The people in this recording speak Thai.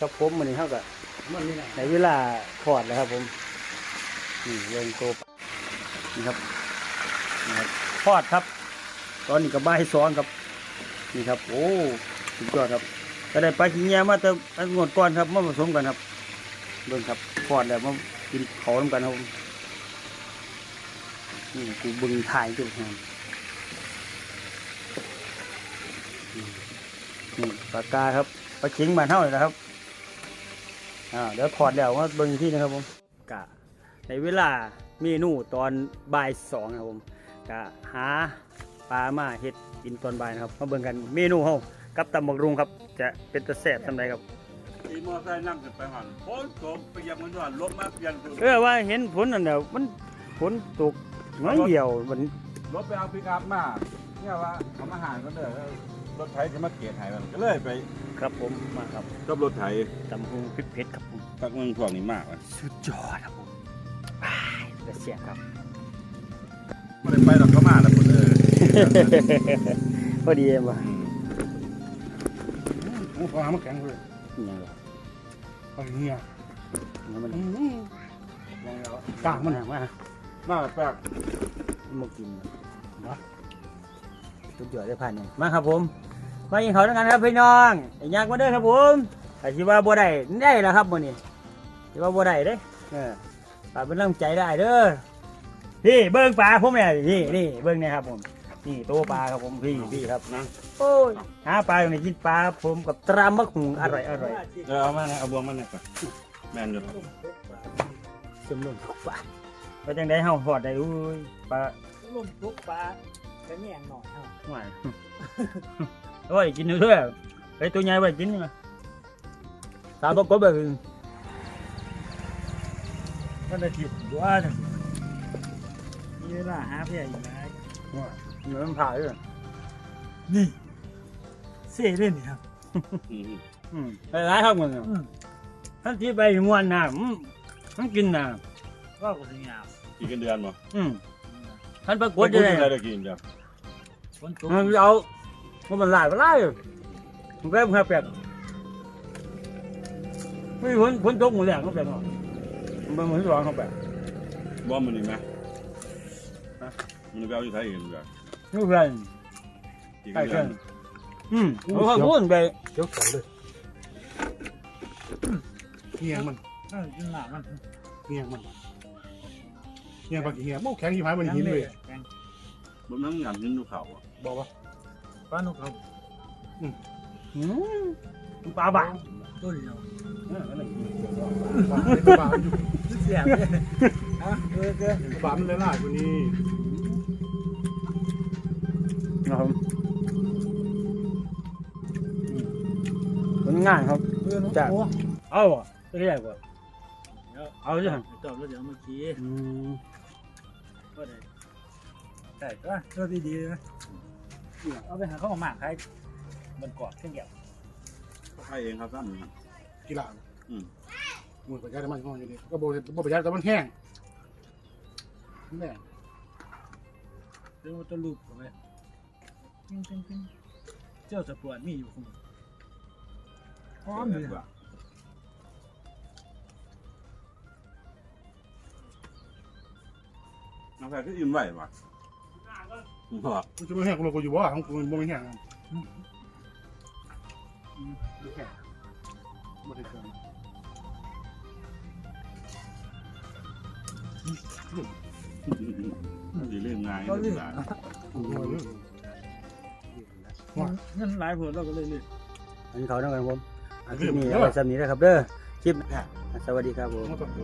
กับผมวันนี้เท่ากับในเวลาถอดแล้วครับผมนี่เริงโตนี่ครับนี่ครับทอดครับ ตอนนี้ก็บ่ายสองครับนี่ครับ โอ้สุดยอดครับก็ได้ปลาขี้เงี้ยมาเติมอันงดก่อนครับมาผสมกันครับเบิ่งครับทอดแล้วมากินเขาน้ำกันครับนี่กูบึงถ่ายจุดงานนี่ปลากาครับปลาเข็งบานเท่าเลยนะครับ อ่าเดี๋ยวถอดแล้วมาเบิ่งอีกที่นะครับผมกะในเวลาเมนูตอนบ่ายสองนะครับผมกะหาปลามาเฮ็ดกินตอนบ่ายนะครับมาเบิ่งกันเมนูเฮากับตำบักรุงครับจะเป็นตะแซ่บทำไรครับขี่มอไซค์นั่งขึ้นไปหันโอ้ยตกไปยังมันว่าลบมาเปลี่ยนตัวเออว่าเห็นฝนนั่นเดียวมันฝนตกน้อยเดียวมันรถไปเอาปิกอัพมาเนี่ยว่าเขามาหาก็เด้อ รถไถจะมาเกตไถมันก็เลยไปครับผมมาครับกับรถไถตำบักรุงพริกเผ็ดครับผมพักเมืองพวกนี้มากเลยสุดยอดครับผมอ้ายตะแซ่บครับไม่ได้ไปหรอกเขามาแล้วคนเออพอดีเองว่ะโอ้ฟ้ามันแข็งเลยนี่ยังไงปลาเงี้ยนี่มันกลางมันมามาน่าแปลกมากินเนาะสุดยอดได้ผ่านเนี่ยมาครับผม มากินข้าวด้วยกันครับพี่น้องไอ้ยากมาเด้อครับผมแต่ที่ว่าบัวได้ได้แล้วครับวันนี้ที่ว่าบัวได้เด้เออฝากเป็นกำลังใจได้เด้อพี่เบิ้งปลาผมเนี่ยนี่นี่เบิ้งเนี่ยครับผมนี่ตัวปลาครับผมพี่พี่ครับนะโอ้ยหาปลาอยู่ในกินปลาผมกับตรามะขุงอร่อยอร่อยเออเอามานะเอาบวงมาหน่อยก่อนแม่นอยู่สมมุนปลาไปจังไดเฮาหอดได้อุ้ยปลาลุ่มทุกปลา ไปแง่งหน่อยเอาหวานโอ้ยกินเรื่อยๆไอ้ตัวใหญ่ไปกินนี่มาสามตัวกบแบบอื่นก็ได้ผิดว่าจังมีเวลาหาเพียอยู่ไหนเหมือนมันผ่าเลยนี่เซ่เล่นนี่ครับอืมอืมไปร้ายครับมันเนี่ยอืมท่านที่ไปมวนน้ำอืมมันกินน้ว่ากูสิงามกี่กันเดือนบ่ำอืม ท่านปรากกฏดจะได้ได้ได้กินจ้ะฝนตกมันเอามันหลายไปไล่มันก็มันแปลกไม่ผลผลตกหมดแล้วเขาแปลกเนาะมันเหมือนร้อนเขาแปลกบ่มันนี่ไหมฮะมันไปเอาอยู่ไทยเองจ้ะนี่เพื่อนกี่ใกล้กันเดืเพื่ออนนอืมเขาเขาพูดไปเดี๋ยวเขาเลยเงี้ยมันเออกินหนามันเงี้ยมัน เงี้ยปลาเงี้ยโม่แข็งยี่ห้อมันหินเลยบนนั้นงานหินดูเขาอะบอกว่าปลาหนุครับอืมปลาบ้าต้นเดียวเออนั่นแหละปลาปลาอยู่เสียบเลยอะเออเออปลามันเลยล่ะคนนี้ครับผมอืมผลงานครับเออน้องจ้ะโอ้เอาอะเรียกว่าเอาจ้ะจบแล้วเดี๋ยวเมื่อกี้อืม ก็ได้แต่ก็ก็ดีๆนะเอาไปหาข้าวหมากใครมันกอดขึ้นเกี่ยวไทยเองครับท่านกีฬาอืมมือประหยัดมันก็อยู่ดีก็โบโบประหยัดแต่มันแห้งแม่เรื่องตัวลูกผมเลยเจ้าสปวดมีอยู่คุณพร้อมเลย น้ำแข็งก็อิ่มไหวว่ะบ่มันจะไม่แห้งกูเลยกูอยู่ว่าของกูมันไม่แห้งดูแค่ไม่ได้เกินดีเรื่องง่ายก็เรื่เรื่อองงง่ายเงินหลายผลเราก็เลยเรื่อยอันนี้เขาต้องกันผมอันที่นี่เอาไว้สำนี้นะครับเด้อคลิปหน้าสวัสดีครับผมๆ